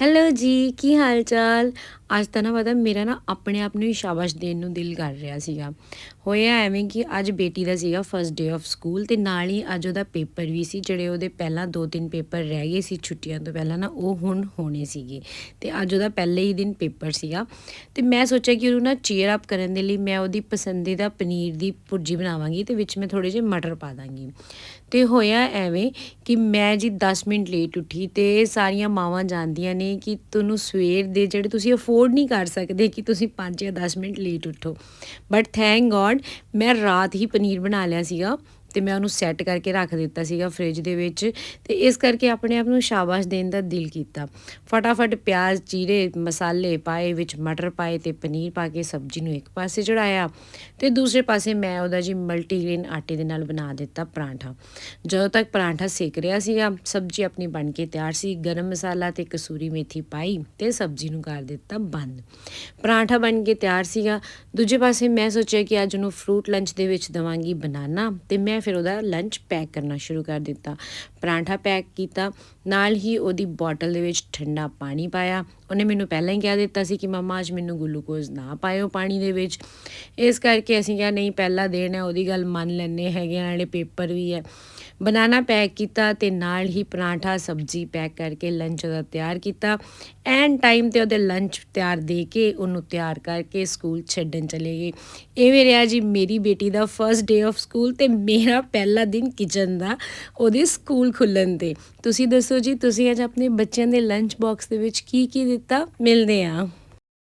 Hello ਜੀ, ਕੀ ਹਾਲ ਚਾਲ ਅੱਜ ਤਾਂ ਨਾ ਪਤਾ, ਮੇਰਾ ਨਾ ਆਪਣੇ ਆਪ ਨੂੰ ਹੀ ਸ਼ਾਬਾਸ਼ ਦੇਣ ਨੂੰ ਦਿਲ ਕਰ ਰਿਹਾ ਸੀਗਾ। ਹੋਇਆ ਐਵੇਂ ਕਿ ਅੱਜ ਬੇਟੀ ਦਾ ਸੀਗਾ ਫਰਸਟ ਡੇ ਆਫ ਸਕੂਲ ਤੇ ਨਾਲ ਹੀ ਅੱਜ ਉਹਦਾ ਪੇਪਰ ਵੀ ਸੀ, ਜਿਹੜੇ ਉਹਦੇ ਪਹਿਲਾਂ ਦੋ ਤਿੰਨ ਪੇਪਰ ਰਹਿ ਗਏ ਸੀ ਛੁੱਟੀਆਂ ਤੋਂ ਪਹਿਲਾਂ ਨਾ, ਉਹ ਹੁਣ ਹੋਣੇ ਸੀਗੇ। ਤੇ ਅੱਜ ਉਹਦਾ ਪਹਿਲੇ ਹੀ ਦਿਨ ਪੇਪਰ ਸੀਗਾ। ਤੇ ਮੈਂ ਸੋਚਿਆ ਕਿ ਉਹਨੂੰ ਨਾ ਚੀਅਰ ਅਪ ਕਰਨ ਦੇ ਲਈ ਮੈਂ ਉਹਦੀ ਪਸੰਦੀਦਾ ਪਨੀਰ ਦੀ ਭੁਰਜੀ ਬਣਾਵਾਂਗੀ ਤੇ ਵਿੱਚ ਮੈਂ ਥੋੜੇ ਜਿਹੇ ਮਟਰ ਪਾ ਦਾਂਗੀ। ਤੇ ਹੋਇਆ ਐਵੇਂ ਕਿ ਮੈਂ ਜੀ 10 ਮਿੰਟ ਲੇਟ ਉੱਠੀ ਤੇ ਸਾਰੀਆਂ ਮਾਵਾਂ ਜਾਂਦੀਆਂ ਨੇ ਕਿ ਤੁਹਾਨੂੰ ਸਵੇਰ ਦੇ ਜਿਹੜੇ ਤੁਸੀਂ ਅਫੋਰਡ ਨਹੀਂ ਕਰ ਸਕਦੇ ਕਿ ਤੁਸੀਂ 5 ਜਾਂ 10 ਮਿੰਟ ਲੇਟ ਉੱਠੋ। ਬਟ ਥੈਂਕ ਗੋਡ ਮੈਂ ਰਾਤ ਹੀ ਪਨੀਰ ਬਣਾ ਲਿਆ ਸੀਗਾ। ਤੇ ਮੈਂ ਉਹਨੂੰ ਸੈੱਟ ਕਰਕੇ ਰੱਖ ਦਿੱਤਾ ਸੀਗਾ ਫ੍ਰਿਜ ਦੇ ਵਿੱਚ ਤੇ ਇਸ ਕਰਕੇ ਆਪਣੇ ਆਪ ਨੂੰ ਸ਼ਾਬਾਸ਼ ਦੇਣ ਦਾ ਦਿਲ ਕੀਤਾ। ਫਟਾਫਟ ਪਿਆਜ਼ ਚੀਰੇ ਮਸਾਲੇ ਪਾਏ, ਵਿੱਚ ਮਟਰ ਪਾਏ ਤੇ ਪਨੀਰ ਪਾ ਕੇ ਸਬਜ਼ੀ ਨੂੰ ਇੱਕ ਪਾਸੇ ਚੜਾਇਆ ਤੇ ਦੂਸਰੇ ਪਾਸੇ ਮੈਂ ਉਹਦਾ ਜੀ ਮਲਟੀਗ੍ਰੇਨ ਆਟੇ ਦੇ ਨਾਲ ਬਣਾ ਦਿੱਤਾ ਪਰਾਂਠਾ। ਜਦੋਂ ਤੱਕ ਪਰਾਂਠਾ ਸੇਕ ਰਿਹਾ ਸੀਗਾ, ਸਬਜ਼ੀ ਆਪਣੀ ਬਣ ਕੇ ਤਿਆਰ ਸੀ, ਗਰਮ ਮਸਾਲਾ ਤੇ ਕਸੂਰੀ ਮੇਥੀ ਪਾਈ ਤੇ ਸਬਜ਼ੀ ਨੂੰ ਕਰ ਦਿੱਤਾ ਬੰਦ। ਪਰਾਂਠਾ ਬਣ ਕੇ ਤਿਆਰ ਸੀਗਾ। ਦੂਜੇ ਪਾਸੇ ਮੈਂ ਸੋਚਿਆ ਕਿ ਅੱਜ ਉਹਨੂੰ ਫਰੂਟ ਲੰਚ ਦੇ ਵਿੱਚ ਦਵਾਂਗੀ ਬਨਾਨਾ ਤੇ ਮੈਂ ਫਿਰ ਉਹਦਾ ਲੰਚ ਪੈਕ ਕਰਨਾ ਸ਼ੁਰੂ ਕਰ ਦਿੱਤਾ। ਪਰਾਂਠਾ ਪੈਕ ਕੀਤਾ ਨਾਲ ਹੀ ਉਹਦੀ ਬੋਟਲ ਦੇ ਵਿੱਚ ਠੰਡਾ ਪਾਣੀ ਪਾਇਆ। ਉਹਨੇ ਮੈਨੂੰ ਪਹਿਲਾਂ ਹੀ ਕਹਿ ਦਿੱਤਾ ਸੀ ਕਿ ਮਮਾ ਅੱਜ ਮੈਨੂੰ ਗਲੂਕੋਜ਼ ਨਾ ਪਾਇਓ ਪਾਣੀ ਦੇ ਵਿੱਚ। ਇਸ ਕਰਕੇ ਅਸੀਂ ਕਿਹਾ ਨਹੀਂ ਪਹਿਲਾਂ ਦੇਣ ਹੈ ਉਹਦੀ ਗੱਲ ਮੰਨ ਲੈਣੇ ਹੈਗੇ ਆ, ਨਾਲੇ ਪੇਪਰ ਵੀ ਹੈ। ਬਨਾਨਾ ਪੈਕ ਕੀਤਾ ਤੇ ਨਾਲ ਹੀ ਪਰਾਂਠਾ ਸਬਜ਼ੀ ਪੈਕ ਕਰਕੇ ਲੰਚ ਉਹਦਾ ਤਿਆਰ ਕੀਤਾ। ਐਂਡ ਟਾਈਮ ਤੇ ਉਹਦੇ ਲੰਚ ਤਿਆਰ ਦੇ ਕੇ ਉਹਨੂੰ ਤਿਆਰ ਕਰਕੇ ਸਕੂਲ ਛੱਡਣ ਚਲੇ ਗਏ। ਇਹ ਰਿਹਾ ਜੀ ਮੇਰੀ ਬੇਟੀ ਦਾ ਫਰਸਟ ਡੇ ਆਫ ਸਕੂਲ ਤੇ ਮੇਰਾ ਪਹਿਲਾ ਦਿਨ ਕਿਚਨ ਦਾ, ਉਹਦੇ ਸਕੂਲ ਖੁੱਲਣ ਤੇ। ਤੁਸੀਂ ਦੱਸੋ ਜੀ, ਤੁਸੀਂ ਅੱਜ ਆਪਣੇ ਬੱਚਿਆਂ ਦੇ ਲੰਚ ਬਾਕਸ ਦੇ ਵਿੱਚ ਕੀ ਕੀ ਦਿੱਤਾ? ਮਿਲਦੇ ਆ